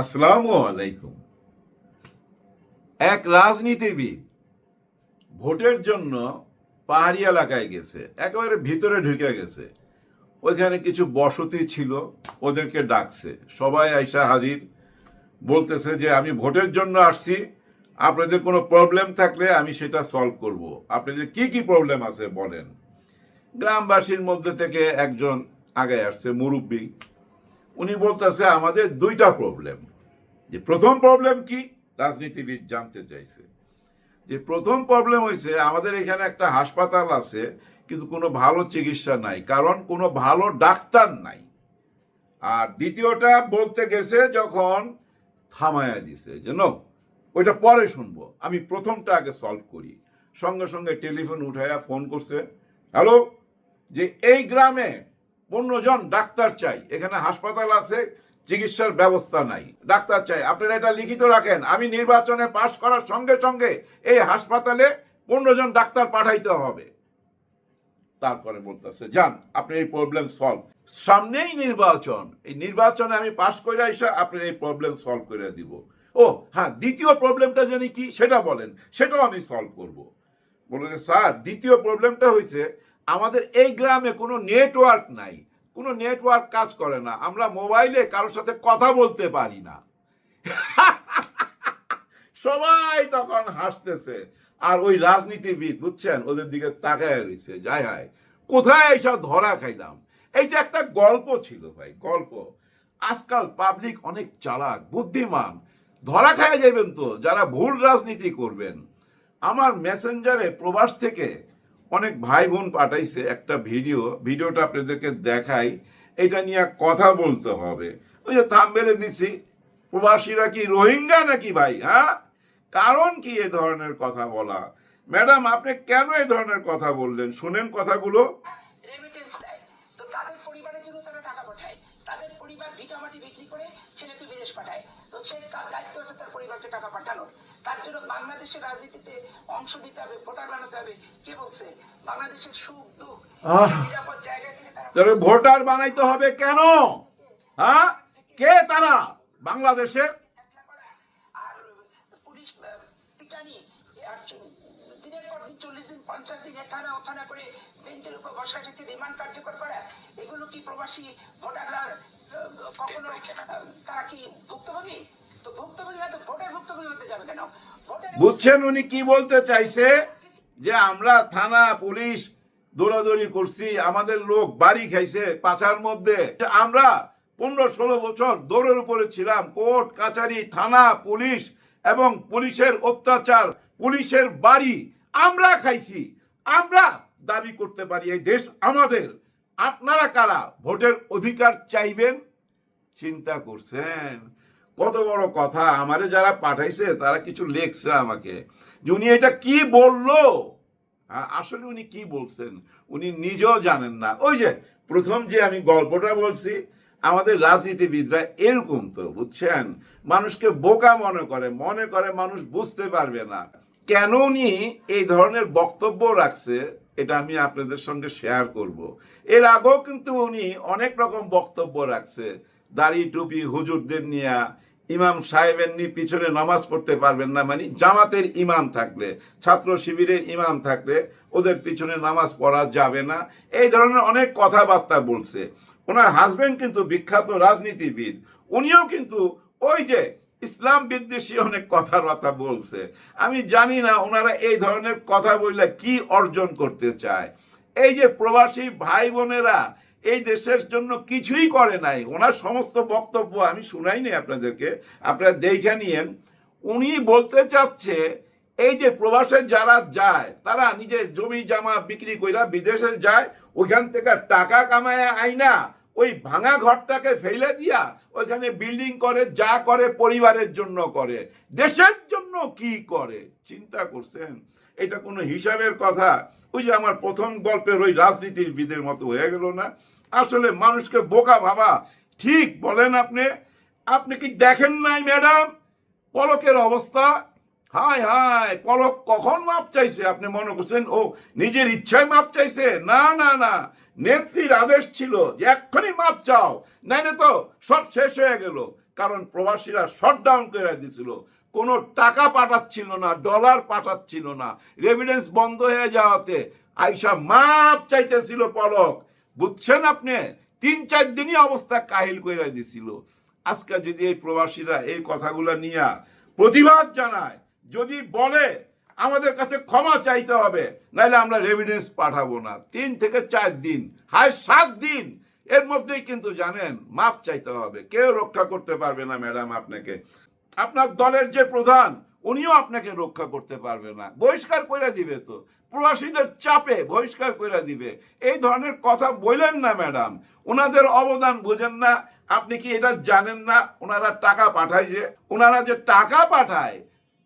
আসসালামু আলাইকুম। এক রাজনীতিবিদ ভোটের জন্য পাহাড়ি এলাকায় গেছে, একেবারে ভিতরে ঢুকে গেছে। ওইখানে কিছু বসতি ছিল, ওদেরকে ডাকছে। সবাই আইসা হাজির, বলতেছে যে, আমি ভোটের জন্য আসছি, আপনাদের কোনো প্রবলেম থাকলে আমি সেটা সলভ করব। আপনাদের কি কি প্রবলেম আছে বলেন? গ্রামবাসীর মধ্যে থেকে একজন আগে আসছে, মুরব্বী। উনি বলতেছে, আমাদের দুইটা প্রবলেম। যে প্রথম প্রবলেম কি? রাজনীতিবিদ জানতে চাইছে। যে প্রথম প্রবলেম হয়েছে আমাদের এখানে একটা হাসপাতাল আছে, কিন্তু কোনো ভালো চিকিৎসা নাই, কারণ কোনো ভালো ডাক্তার নাই। আর দ্বিতীয়টা বলতে গেছে যখন থামায়া দিছে যে নো ওইটা পরে শুনব। আমি প্রথমটা আগে সলভ করি। সঙ্গে সঙ্গে টেলিফোন উঠাইয়া ফোন করছে হ্যালো যে এই গ্রামে পনেরো জন ডাক্তার চাই, এখানে হাসপাতাল আছে চিকিৎসার ব্যবস্থা নাই। ডাক্তার চাই, আপনারা এটা লিখিত রাখেন। আমি নির্বাচনে পাশ করার সঙ্গে সঙ্গে এই হাসপাতালে পনেরো জন ডাক্তার পাঠাইতে হবে। তারপরে বলতেছে, যান, আপনি এই প্রবলেম সলভ সামনেই নির্বাচন। এই নির্বাচনে আমি পাশ করে এসে আপনার এই প্রবলেম সলভ করে দিব। ও হ্যাঁ দ্বিতীয় প্রবলেমটা জানি কি? সেটা বলেন। সেটাও আমি সলভ করব। বলে স্যার, দ্বিতীয় প্রবলেমটা হয়েছে আমাদের এই গ্রামে কোনো নেটওয়ার্ক নাই। কোনো নেটওয়ার্ক কাজ করে না। আমরা মোবাইলে কারোর সাথে কথা বলতে পারি না। সবাই তখন হাসতেছে। আর ওই রাজনীতিবিদ, বুঝছেন? ওদের দিকে তাকায় রয়েছে। যাই হায়, কোথায় এইসব ধরা খাইলাম? এইটা একটা গল্প ছিল ভাই, গল্প। আজকাল পাবলিক অনেক চালাক, বুদ্ধিমান। ধরা খায় যাবেন তো, যারা ভুল রাজনীতি করবেন। আমার মেসেঞ্জারে প্রবাস থেকে অনেক ভাই বোন পাঠাইছে একটা ভিডিও, ভিডিওটা আপনাদেরকে দেখাই। এটা নিয়ে কথা বলতে হবে। ওই যে থামবেলে দিছি, প্রবাসীরা কি রোহিঙ্গা নাকি ভাই হ্যাঁ? কারণ কি এ ধরনের কথা বলা? ম্যাডাম, আপনি কেন এই ধরনের কথা বললেন? শুনেন কথাগুলো। পরিবারের জন্য তারা টাকা পাঠায়। তাদের পরিবার ভিটামাটি বিক্রি করে ছেলেকে বিদেশ পাঠায়। তো সে তার দায়িত্ব আছে তার পরিবারকে টাকা পাঠানোর তার জন্য বাংলাদেশের রাজনীতিতে অংশ দিতে হবে ভোটার বানাতে হবে। কে বলছে? বাংলাদেশের সুখ দুঃখ নিরাপদ জায়গা থেকে তারা ভোটার বানাইতে হবে কেন? হ্যাঁ? কে তারা? বাংলাদেশে? আর পুলিশ পিটানি আর দিনের পর দিন চল্লিশ দিন পঞ্চাশ দিন থানা ও থানা করে বেঞ্চের উপর বসা থেকে রিমান্ড কার্যকর করা। এগুলো কি প্রবাসী ভোটাররা তারা কি ভুক্তভোগী তো ভুক্তভোগী হয়তো ভোটের ভুক্তভোগী হতে যাবে কেন বুঝছেন উনি কি বলতে চাইছে? যে আমরা থানা, পুলিশ দৌড়াদৌড়ি করছি, আমাদের লোক বাড়ি খাইছে পাচার মধ্যে। আমরা পনেরো ষোলো বছর দৌড়ের উপরে ছিলাম, কোর্ট, কাছারি, থানা, পুলিশ এবং পুলিশের অত্যাচার, পুলিশের বাড়ি আমরা খাইছি। আমরা দাবি করতে পারি, এই দেশ আমাদের। আপনারা কারা? ভোটের অধিকার চাইবেন? চিন্তা করছেন। কত বড় কথা। আমারে যারা পাঠাইছে, তারা কিছু লেখছে আমাকে। যে উনি এটা কি বলল? আসলে উনি কি বলছেন? উনি নিজেও জানেন না। ওই যে, প্রথম যে আমি গল্পটা বলছি, আমাদের রাজনীতিবিদরা এরকম তো, বুঝছেন? মানুষকে বোকা মনে করে। মনে করে মানুষ বুঝতে পারবে না। কেন উনি এই ধরনের বক্তব্য রাখছে? এটা আমি আপনাদের সঙ্গে শেয়ার করব। এর আগেও কিন্তু উনি অনেক রকম বক্তব্য রাখছে। দাড়ি টুপি হুজুরদের নিয়ে ইমাম সাহেবের নি পিছনে নামাজ পড়তে পারবেন না মানে জামাতের ইমাম থাকলে, ছাত্র শিবিরের ইমাম থাকলে ওদের পিছনে নামাজ পড়া যাবে না। এই ধরনের অনেক কথাবার্তা বলছে। ওনার হাজবেন্ড কিন্তু বিখ্যাত রাজনীতিবিদ। উনিও কিন্তু ওই যে ইসলাম বিদ্বেষী অনেক কথাবার্তা বলছে। আমি জানি না ওনারা এই ধরনের কথা বললে কি অর্জন করতে চায়। এই যে প্রবাসী ভাই বোনেরা এই দেশের জন্য কিছুই করে নাই, ওনার সমস্ত বক্তব্য আমি শুনাইনি আপনাদেরকে, আপনারা দেখে নিয়েন। উনি বলতে চাচ্ছে, এই যে প্রবাসে যারা যায়, তারা নিজের জমি জামা বিক্রি কইরা বিদেশে যায় ওইখান থেকে টাকা কামায় আইনা ওই ভাঙা ঘরটাকে ফেলে দিয়া ওইখানে বিল্ডিং করে, যা করে পরিবারের জন্য করে। দেশের জন্য কি করে? চিন্তা করছেন? এটা কোনো হিসাবের কথা। ওই যে আমার প্রথম গল্পের ওই রাজনীতির বিদের মতো হয়ে গেল না। আসলে মানুষকে বোকা ভাবা, ঠিক বলেন আপনি। আপনি কি দেখেন নাই, ম্যাডাম? পলকের অবস্থা। হায় হায়, পলক কখন মাপ চাইছে? আপনি মনে করছেন, ও নিজের ইচ্ছায় মাপ চাইছে? না না না। নেত্রীর আদেশ ছিল যে এক্ষুনি মাপ চাও, নাইলে তো সব শেষ হয়ে গেল। কারণ প্রবাসীরা শটডাউন করে দিছিল কোনো টাকা পাঠাচ্ছিল না ডলার পাঠাচ্ছিল না। রেভিডেন্স বন্ধ হয়ে যাওয়াতে আইসা মাপ চাইতেছিল পলক। বুঝছেন আপনি? তিন চার দিনই অবস্থা কাহিল করে দিছিল আজকে যদি এই প্রবাসীরা এই কথাগুলো নিয়ে প্রতিবাদ জানায়, যদি বলে আমাদের কাছে ক্ষমা চাইতে হবে নাহলে আমরা রেভিডেন্স পাঠাবো না। তিন থেকে চার দিন, হায়, সাত দিন। এর মধ্যেই কিন্তু জানেন মাপ চাইতে হবে। কেউ রক্ষা করতে পারবে না, ম্যাডাম আপনাকে। আপনার দলের যে প্রধান, উনিও আপনাকে রক্ষা করতে পারবে না। বহিষ্কার করে দিবে তো। প্রবাসীদের চাপে বহিষ্কার করে দিবে। এই ধরনের কথা বললেন না, ম্যাডাম। ওনাদের অবদান বোঝেন না। আপনি কি এটা জানেন না? ওনারা টাকা পাঠায় যে ওনারা যে টাকা পাঠায়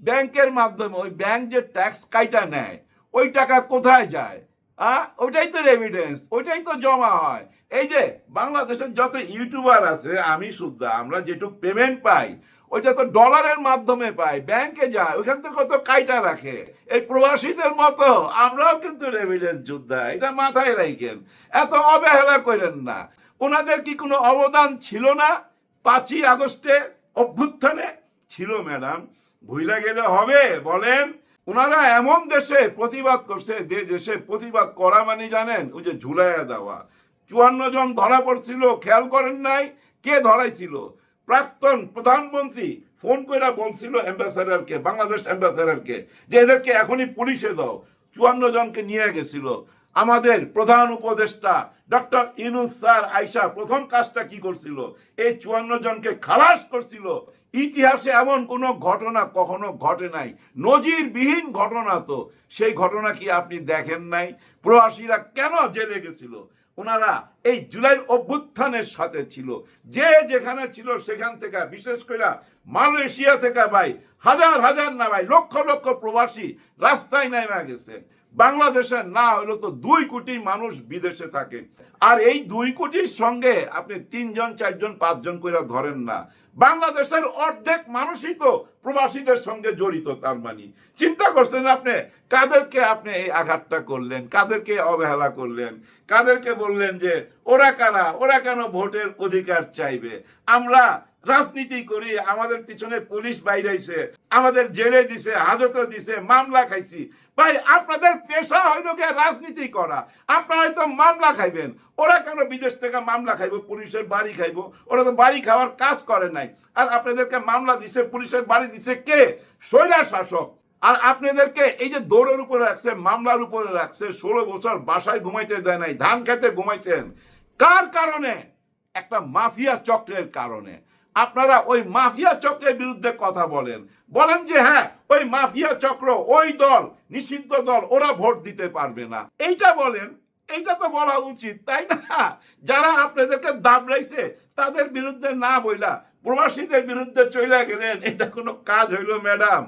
ব্যাংকের মাধ্যমে ওই ব্যাংক যে ট্যাক্স কাইটা নেয়, ওই টাকা কোথায় যায়? আ ওইটাই তো রেভিডেন্স ওইটাই তো জমা হয়। এই যে বাংলাদেশের যত ইউটিউবার আছে, আমি শুদ্ধ, আমরা যেটুক পেমেন্ট পাই, ওইটা তো ডলারের মাধ্যমে পাই, ব্যাংকে যায়, ওইখান থেকে কত কাইটা রাখে। এই প্রবাসীদের মতো, আমরাও কিন্তু রেভিডেন্স যোদ্ধা এটা মাথায় রাখেন। এত অবহেলা করেন না। ওনাদের কি কোনো অবদান ছিল না? পাঁচই আগস্টে অভ্যুত্থানে? ছিল ম্যাডাম ভুলে গেলে হবে, বলেন। ওনারা এমন দেশে প্রতিবাদ করছে, যে দেশে প্রতিবাদ করা মানে জানেন, ওই যে ঝুলাইয়া দেওয়া। চুয়ান্ন জন ধরা পড়ছিল, খেয়াল করেন নাই কে ধরাইছিল। প্রাক্তন প্রধানমন্ত্রী ফোন করে বলছিল অ্যাম্বাসাডারকে, বাংলাদেশ অ্যাম্বাসাডারকে, যে এদেরকে এখনই পুলিশে দাও। চুয়ান্ন জনকে নিয়ে গেছিল। আমাদের প্রধান উপদেষ্টা ডক্টর ইনুস স্যার আইসা প্রথম কাজটা কি করছিল? এই চুয়ান্ন জনকে খালাস করছিল। ইতিহাসে এমন কোনো ঘটনা কখনো ঘটে নাই। নজিরবিহীন ঘটনা তো। সেই ঘটনা কি আপনি দেখেন নাই? প্রবাসীরা কেন জেলে গেছিল? ওনারা এই জুলাই অভ্যুত্থানের সাথে ছিল। যে যেখানে ছিল সেখান থেকে, বিশেষ করে মালয়েশিয়া থেকে ভাই, হাজার হাজার না ভাই লক্ষ লক্ষ প্রবাসী রাস্তায় নেমে গেছে। বাংলাদেশে না হলো তো দুই কোটি মানুষ বিদেশে থাকে। আর এই দুই কোটির সঙ্গে আপনি তিনজন, চারজন, পাঁচজন করে ধরেন না। বাংলাদেশের অর্ধেক মানুষই তো প্রবাসীদের সঙ্গে জড়িত তার মানে। চিন্তা করছেন আপনি, কাদেরকে আপনি এই আঘাতটা করলেন? কাদেরকে অবহেলা করলেন? কাদেরকে বললেন যে, ওরা কারা? ওরা কেন ভোটের অধিকার চাইবে? আমরা রাজনীতি করি, আমাদের পিছনে পুলিশ বাইরাইছে আমাদের জেলে দিছে, হাজতে দিছে, মামলা খাইছি। ভাই, আপনাদের পেশা হইল গিয়ে রাজনীতি করা। আপনারা হয়তো মামলা খাইবেন। ওরা কেন বিদেশ থেকে মামলা খাইবো? পুলিশের বাড়ি খাইবো? ওরা তো বাড়ি খাওয়ার কাজ করে নাই। আর আপনাদেরকে মামলা দিছে, পুলিশের বাড়ি দিছে কে? স্বৈরা শাসক। আর আপনাদেরকে এই যে দৌড়ের উপরে রাখছে, মামলার উপরে রাখছে, ষোলো বছর বাসায় ঘুমাইতে দেয় নাই, ধান খেতে ঘুমাইছেন। কার কারণে? একটা মাফিয়া চক্রের কারণে। আপনারা ওই মাফিয়া চক্রের বিরুদ্ধে কথা বলেন। বলেন যে হ্যাঁ ওই মাফিয়া চক্র, ওই দল, নিষিদ্ধ দল, ওরা ভোট দিতে পারবে না। এইটা বলেন, এইটা তো বলা উচিত, তাই না? যারা আপনাদেরকে দাবড়াইছে, তাদের বিরুদ্ধে না বইলা প্রবাসীদের বিরুদ্ধে চলে গেলেন, এটা কোনো কাজ হইল, ম্যাডাম।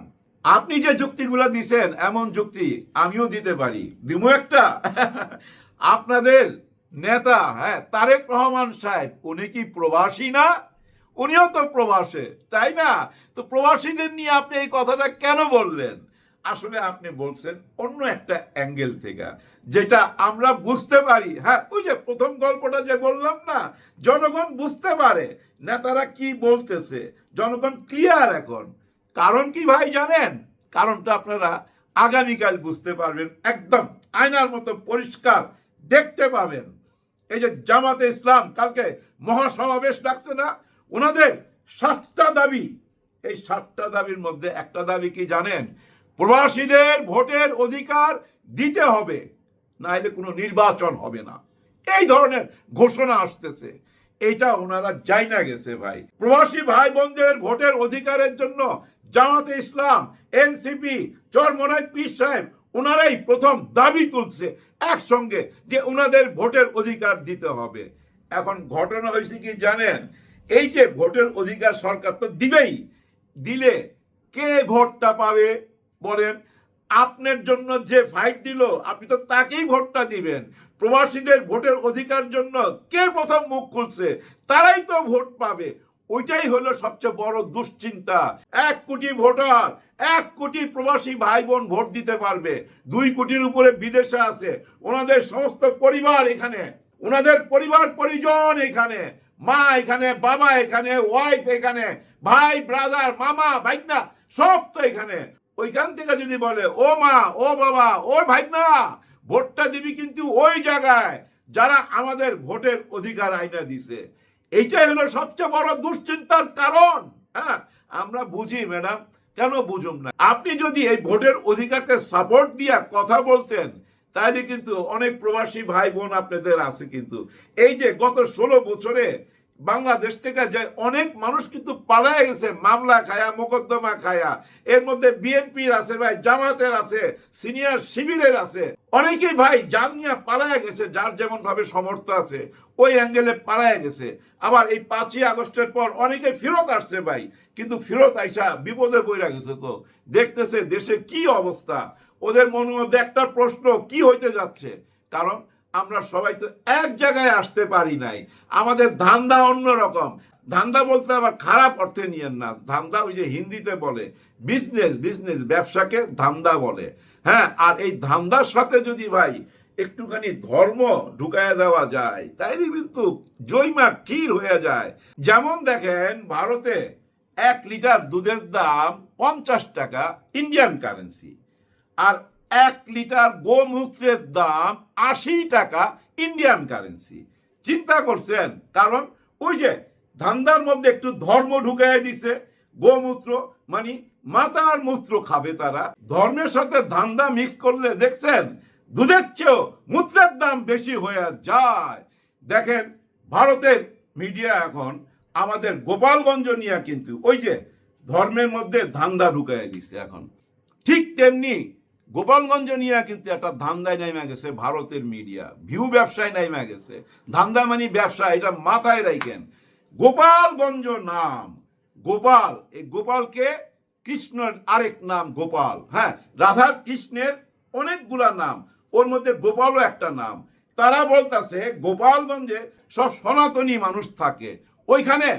আপনি যে যুক্তিগুলো দিছেন, এমন যুক্তি আমিও দিতে পারি। দিমু একটা? আপনাদের নেতা হ্যাঁ তারেক রহমান সাহেব, উনি কি প্রবাসী না? উনিও তো প্রবাসে, তাই না? তো প্রবাসীদের নিয়ে আপনি এই কথাটা কেন বললেন? আসলে আপনি বলছেন অন্য একটা অ্যাঙ্গেল থেকে, যেটা আমরা বুঝতে পারি। হ্যাঁ ওই যে প্রথম গল্পটা যে বললাম না, জনগণ বুঝতে পারে, নেতারা কি বলতেছে, জনগণ ক্লিয়ার এখন। কারণ কি ভাই জানেন? কারণটা আপনারা আগামীকাল বুঝতে পারবেন, একদম আয়নার মতো পরিষ্কার দেখতে পাবেন। এই যে জামাতে ইসলাম, কালকে মহাসমাবেশ ডাকছে না? ওনাদের সাতটা দাবি। এই সাতটা দাবির মধ্যে একটা দাবি কি জানেন? প্রবাসীদের ভোটের অধিকার দিতে হবে না হলে কোনো নির্বাচন হবে না। এই ধরনের ঘোষণা আসতেছে। এটা ওনারা যাই না গেছে ভাই। প্রবাসী ভাই বোনদের ভোটের অধিকারের জন্য জামাতে ইসলাম, এনসিপি, চরমনাই পীর সাহেব ওনারাই প্রথম দাবি তুলছে একসঙ্গে যে ওনাদের ভোটের অধিকার দিতে হবে। এখন ঘটনা হয়েছে কি জানেন? এই যে ভোটের অধিকার সরকার তো দিবেই, দিলে কে ভোটটা পাবে বলেন? আপনার জন্য যে ফাইট দিল, আপনি তো তাকেই ভোটটা দিবেন। প্রবাসীদের ভোটের অধিকার জন্য কে প্রথম মুখ খুলছে? তারাই তো ভোট পাবে। ওইটাই হলো সবচেয়ে বড় দুশ্চিন্তা। এক কোটি ভোটার, এক কোটি প্রবাসী ভাই বোন ভোট দিতে পারবে। দুই কোটির উপরে বিদেশে আছে। ওনাদের সমস্ত পরিবার এখানে। ওনাদের পরিবার পরিজন এখানে। মা এখানে, বাবা এখানে ওয়াইফ এখানে, ভাই ব্রাদার মামা ভাইকনা সব তো এখানে। ওইখান থেকে যদি বলে, ও মা, ও বাবা, ও ভাইকনা ভোটটা দিবি কিন্তু ওই জায়গায়। যারা আমাদের ভোটের অধিকার আইনা দিছে। এইটাই হলো সবচেয়ে বড় দুশ্চিন্তার কারণ। হ্যাঁ আমরা বুঝি, ম্যাডাম। কেন বুঝুম না? আপনি যদি এই ভোটের অধিকারকে সাপোর্ট দিয়া কথা বলতেন তাহলে কিন্তু অনেক প্রবাসী ভাই বোন আপনাদের আছে কিন্তু। এই যে গত ষোলো বছরে বাংলাদেশ থেকে যে অনেক মানুষ কিন্তু পালায় গেছে, মামলা খায়া, মোকদ্দমা খায়া। এর মধ্যে বিএনপির আছে ভাই জামাতের আছে, সিনিয়র শিবিরের আছে। অনেকেই ভাই, জান নিয়ে পালায় গেছে, যার যেমন ভাবে সমর্থ আছে, ওই অ্যাঙ্গেলে পালায় গেছে। আবার এই পাঁচই আগস্টের পর অনেকে ফেরত আসছে ভাই, কিন্তু ফেরত আইসা বিপদে বইরা গেছে তো। দেখতেছে দেশের কি অবস্থা। ওদের মনের মধ্যে একটা প্রশ্ন, কি হইতে যাচ্ছে? কারণ আমরা সবাই তো এক জায়গায় আসতে পারি নাই। আমাদের ধান্দা অন্যরকম। ধান্দা বলতে আবার খারাপ অর্থে নিয়েন না। ধান্দা ওই যে হিন্দিতে বলে বিজনেস বিজনেস ব্যবসাকে ধান্দা বলে। হ্যাঁ আর এই ধান্দার সাথে যদি ভাই একটুখানি ধর্ম ঢুকায় দেওয়া যায়, তাইলে কিন্তু জৈমা ক্ষীর হয়ে যায়। যেমন দেখেন, ভারতে এক লিটার দুধের দাম পঞ্চাশ টাকা ইন্ডিয়ান কারেন্সি। আর এক লিটার গোমূত্রের দাম আশি টাকা ইন্ডিয়ান কারেন্সি চিন্তা করছেন, কারণ ওই যে ধান্দার মধ্যে একটু ধর্ম ঢুকাই দিছে, গোমূত্র মানে মাতার মূত্র খাবে তারা। ধর্মের সাথে ধান্দা মিক্স করলে দেখছেন, দুধের চেয়েও মূত্রের দাম বেশি হয়ে যায়। দেখেন, ভারতের মিডিয়া এখন আমাদের গোপালগঞ্জ নিয়ে কিন্তু ওই যে ধর্মের মধ্যে ধান্দা ঢুকাই দিছে এখন। ঠিক তেমনি গোপালগঞ্জ নিয়ে কিন্তু একটা ধান্দায় নাইমা গেছে, ভারতের মিডিয়া ভিউ ব্যবসায় নাইমা গেছে। ধান্দা মানে ব্যবসা, এটা মাথায় রাখেন গোপালগঞ্জ নাম, গোপাল। এই গোপালকে কৃষ্ণের আরেক নাম গোপাল হ্যাঁ? রাধা কৃষ্ণের অনেকগুলা নাম, ওর মধ্যে গোপালও একটা নাম। তারা বলতাছে, গোপালগঞ্জে সব সনাতনী মানুষ থাকে। ওইখানে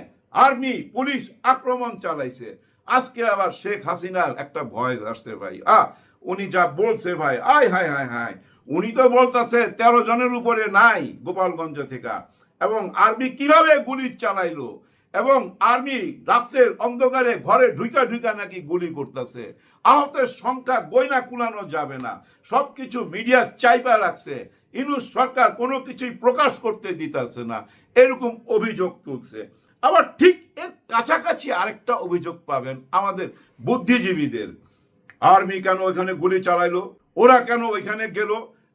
আর্মি, পুলিশ আক্রমণ চালাইছে। আজকে আবার শেখ হাসিনার একটা ভয়েস আসছে ভাই। আ উনি যা বলছে ভাই, আয়, হায় হায় হায়। উনি তো বলতাছে তেরো জনের উপরে নাই গোপালগঞ্জ থেকে। এবং আর্মি কীভাবে গুলি চালাইলো? এবং আর্মি রাত্রের অন্ধকারে ঘরে ঢুকা ঢুকা নাকি গুলি করতেছে? আহতের সংখ্যা গয়না কুলানো যাবে না। সবকিছু মিডিয়া চাইপা রাখছে। ইনুস সরকার কোনো কিছুই প্রকাশ করতে দিতেছে না। এরকম অভিযোগ তুলছে। আবার ঠিক এর কাছাকাছি আরেকটা অভিযোগ পাবেন আমাদের বুদ্ধিজীবীদের। আর্মি কেন ওইখানে গুলি চালাইলো? ওরা কেন ওইখানে গেল?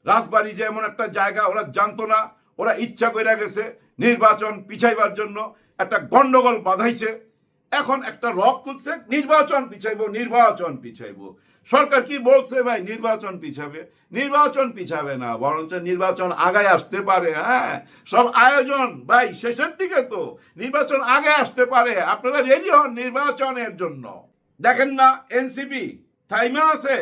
রাজবাড়ি যে এমন একটা জায়গা, ওরা জানতো না। ওরা ইচ্ছা করে গেছে নির্বাচন পিছাইবার জন্য একটা গন্ডগোল বাঁধাইছে। এখন একটা রক তুলছে, নির্বাচন পিছাইবো নির্বাচন পিছাইবো। সরকার কি বলছে ভাই, নির্বাচন পিছাবে? নির্বাচন পিছাবে না, বরঞ্চ নির্বাচন আগায় আসতে পারে হ্যাঁ? সব আয়োজন, ভাই, শেষের দিকে তো। নির্বাচন আগে আসতে পারে। আপনারা রেডি হন নির্বাচনের জন্য। দেখেন না, এনসিপি থাইমা আছে।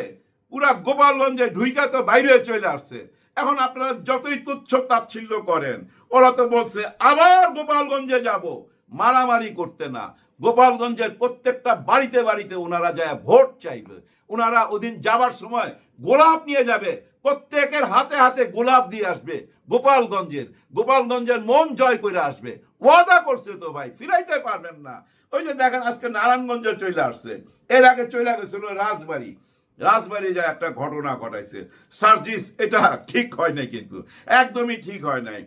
পুরা গোপালগঞ্জে ঢুইকা তো বাইরে চলে আসছে। এখন আপনারা যতই তুচ্ছ তাচ্ছিল্য করেন, ওরা তো বলছে, আবার গোপালগঞ্জে যাব। মারামারি করতে না। গোপালগঞ্জের প্রত্যেকটা বাড়িতে বাড়িতে ওনারা যায় ভোট চাইবে। ওনারা ওদিন যাবার সময় গোলাপ নিয়ে যাবে। প্রত্যেকের হাতে হাতে গোলাপ দিয়ে আসবে গোপালগঞ্জের। গোপালগঞ্জের মন জয় করে আসবে। ওয়াদা করছে তো ভাই, ফিরাইতে পারবেন না। ওই যে দেখেন আজকে নারায়ণগঞ্জে চলে আসছে। এর আগে চলে গেছিল রাজবাড়ি। রাজবাড়ি যা একটা ঘটনা ঘটাইছে। সার্জিস, এটা ঠিক হয় নাই কিন্তু। একদমই ঠিক হয় নাই।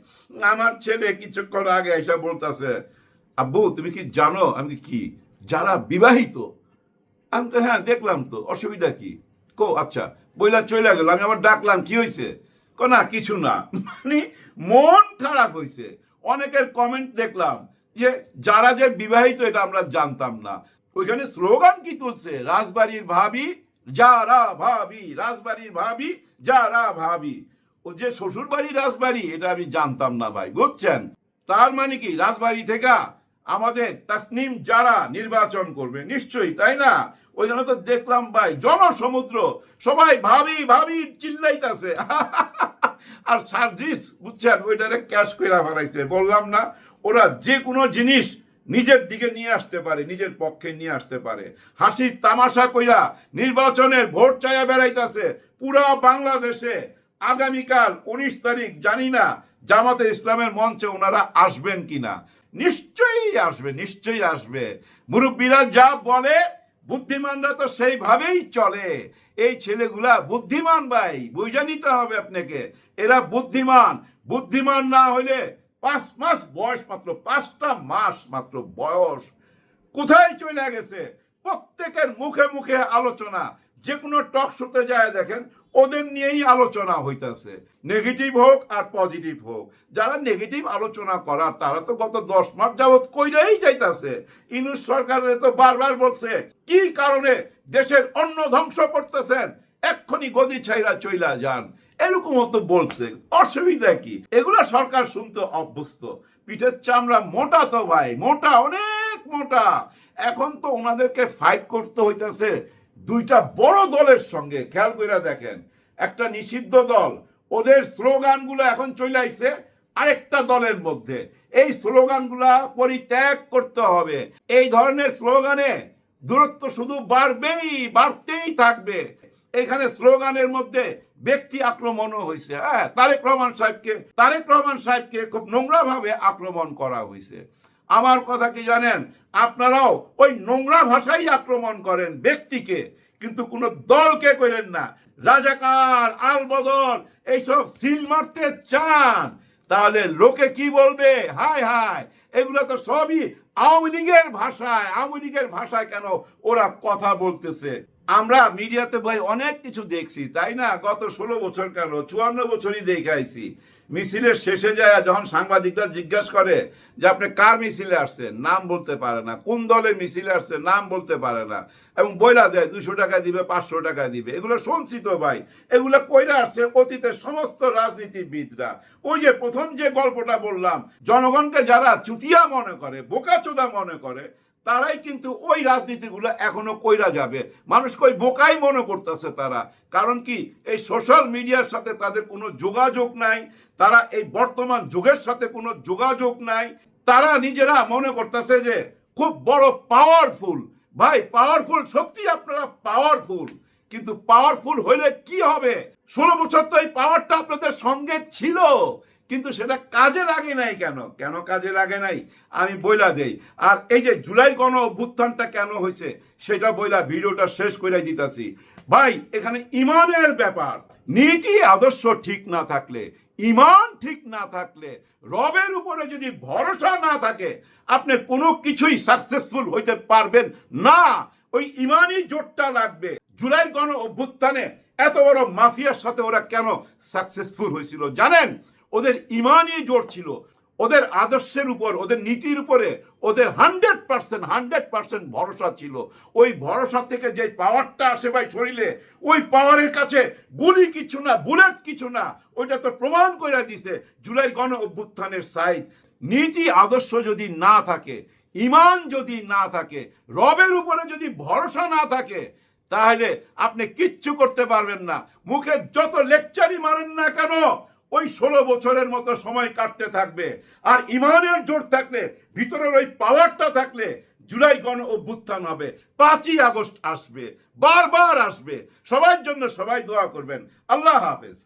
আমার ছেলে কিছুক্ষণ আগে এসে বলতেছে, আব্বু, তুমি কি জানো আমি কি? যারা বিবাহিত। আমি তো হ্যাঁ দেখলাম তো। অসুবিধা কি? কো আচ্ছা বইলা চলে গেল। আমি আবার ডাকলাম, কি হয়েছে কো, না, কিছু না। মানে মন খারাপ হয়েছে অনেকের কমেন্ট দেখলাম যে যারা যে বিবাহিত, এটা আমরা জানতাম না। ওইখানে স্লোগান কি তুলছে? রাজবাড়ির ভাবি, যারা ভাবি, রাজবাড়ির ভাবি, যারা ভাবি। ও যে শ্বশুর বাড়ি রাজবাড়ি, এটা আমি জানতাম না ভাই, বুঝছেন? তার মানে কি? রাজবাড়ি থেকে আমাদের তাসনিম যারা নির্বাচন করবে, নিশ্চয়ই, তাই না? ওই জন্য তো দেখলাম ভাই, জনসমুদ্র, সবাই ভাবি ভাবি, চিল্লাইতাছে। আর সার্জিস বুঝছেন, ওইটারে ক্যাশ কইরা ফেলাইছে। বললাম না, ওরা যে কোনো জিনিস নিজের দিকে নিয়ে আসতে পারে, নিজের পক্ষে নিয়ে আসতে পারে। হাসি তামাশা কইরা নির্বাচনের ভোট চাইয়া বেড়াইতাছে পুরা বাংলাদেশে। আগামীকাল উনিশ তারিখ, জানি না জামাতে ইসলামের মঞ্চে ওনারা আসবেন কিনা। নিশ্চয়ই আসবে নিশ্চয়ই আসবে। মুরব্বীরা যা বলে, বুদ্ধিমানরা তো সেইভাবেই চলে। এই ছেলেগুলা বুদ্ধিমান ভাই বুঝে নিতে হবে আপনাকে। এরা বুদ্ধিমান। বুদ্ধিমান না হলে পাঁচ মাস বয়স মাত্র, পাঁচটা মাস মাত্র বয়স। কোথায় চলে গেছে? প্রত্যেকের মুখে মুখে আলোচনা। যে কোনো টক শোতে যায় দেখেন, ওদের নিয়েই আলোচনা হইতাছে। নেগেটিভ হোক আর পজিটিভ হোক। যারা নেগেটিভ আলোচনা করার, তারা তো গত দশ মাস যাবৎ কইরাই যাইতাছে। ইনুস সরকারের তো বারবার বলছে, কি কারণে দেশের অন্ন ধ্বংস করতেছেন? এক্ষুনি গদি ছাইরা চইলা যান। এরকম তো বলছে। অসুবিধা কি? এগুলা সরকার শুনতে অভ্যস্ত। পিঠের চামড়া মোটা তো ভাই, মোটা, অনেক মোটা। এখন তো ওনাদেরকে ফাইট করতে হইতাছে। দুইটা বড় দলের সঙ্গে, খেয়াল করে দেখেন, একটা নিষিদ্ধ দল, ওদের স্লোগানগুলো এখন চলে আরেকটা দলের মধ্যে। এই স্লোগানগুলা পরিত্যাগ করতে হবে। এই ধরনের স্লোগানে দূরত্ব শুধু বাড়বেই, বাড়তেই থাকবে। এখানে স্লোগানের মধ্যে ব্যক্তি আক্রমণও হয়েছে হ্যাঁ তারেক রহমান সাহেবকে, তারেক রহমান সাহেবকে খুব নোংরা ভাবে আক্রমণ করা হয়েছে আমার কথা কি জানেন? আপনারাও ওই নোংরা ভাষাই আক্রমণ করেন ব্যক্তিকে, কিন্তু কোনো দলকে করেন না। রাজাকার আল বদল এইসব সিল মারতে চান। তাহলে লোকে কি বলবে? হায় হায়, এগুলো তো সবই আওয়ামী লীগের ভাষায়। আওয়ামী লীগের ভাষায় কেন ওরা কথা বলতেছে? আমরা মিডিয়াতে ভাই অনেক কিছু দেখছি, তাই না? গত ষোলো বছর কেন? চুয়ান্ন বছরই দেখাইছি। মিছিলের শেষে যায়, যখন সাংবাদিকরা জিজ্ঞাসা করে যে আপনি কার মিছিলে আসছেন, নাম বলতে পারে না, কোন দলের মিছিলে আসছে নাম বলতে পারে না, এবং বইলা দেয়, দুশো টাকা দিবে, পাঁচশো টাকা দিবে। এগুলো শুনছি তো ভাই, এগুলো কইরা আসছে অতীতের সমস্ত রাজনীতিবিদরা। ওই যে প্রথম যে গল্পটা বললাম, জনগণকে যারা চুতিয়া মনে করে, বোকাচোদা মনে করে তারাই কিন্তু ওই রাজনীতিগুলো এখনও কইরা যাবে। মানুষ কই বোকাই মনে করতেছে তারা। কারণ কি, এই সোশ্যাল মিডিয়ার সাথে তাদের কোনো যোগাযোগ নাই, তারা এই বর্তমান যুগের সাথে কোনো যোগাযোগ নাই। তারা নিজেরা মনে করতেছে যে, খুব বড় পাওয়ারফুল ভাই পাওয়ারফুল সত্যি আপনারা পাওয়ারফুল কিন্তু পাওয়ারফুল হইলে কি হবে? ষোলো বছর তো এই পাওয়ারটা আপনাদের সঙ্গে ছিল। কিন্তু সেটা কাজে লাগে নাই কেন? কেন কাজে লাগে নাই? আমি বইলা দেই। আর এই যে জুলাই গণ অভ্যুত্থানটা কেন হয়েছে সেটা বইলা ভিডিওটা শেষ করে দিতেছি। ভাই, এখানে ইমানের ব্যাপার। নীতি, আদর্শ ঠিক না থাকলে, ইমান ঠিক না থাকলে, রবের উপরে যদি ভরসা না থাকে, আপনি কোনো কিছুই সাকসেসফুল হইতে পারবেন না। ওই ইমানই জোরটা লাগবে। জুলাই গণ অভ্যুত্থানে এত বড় মাফিয়ার সাথে ওরা কেন সাকসেসফুল হয়েছিল জানেন? ওদের ইমানই জোর ছিল, ওদের আদর্শের উপর, ওদের নীতির উপরে, ওদের হান্ড্রেড পার্সেন্ট হান্ড্রেড পার্সেন্ট ভরসা ছিল। ওই ভরসা থেকে যে পাওয়ারটা আসে ভাই শরীরে, ওই পাওয়ারের কাছে গুলি কিছু না, বুলেট কিছু না, ওইটা তো প্রমাণ করে দিছে জুলাই গণ অভ্যুত্থানের সাইড নীতি, আদর্শ যদি না থাকে, ইমান যদি না থাকে, রবের উপরে যদি ভরসা না থাকে, তাহলে আপনি কিচ্ছু করতে পারবেন না। মুখে যত লেকচারই মারেন না কেন ওই ষোলো বছরের মতো সময় কাটতে থাকবে। আর ইমানের জোর থাকলে, ভিতরের ওই পাওয়ারটা থাকলে জুলাই গণ অভ্যুত্থান হবে। পাঁচই আগস্ট আসবে, বারবার আসবে। সবার জন্য সবাই দোয়া করবেন। আল্লাহ হাফেজ।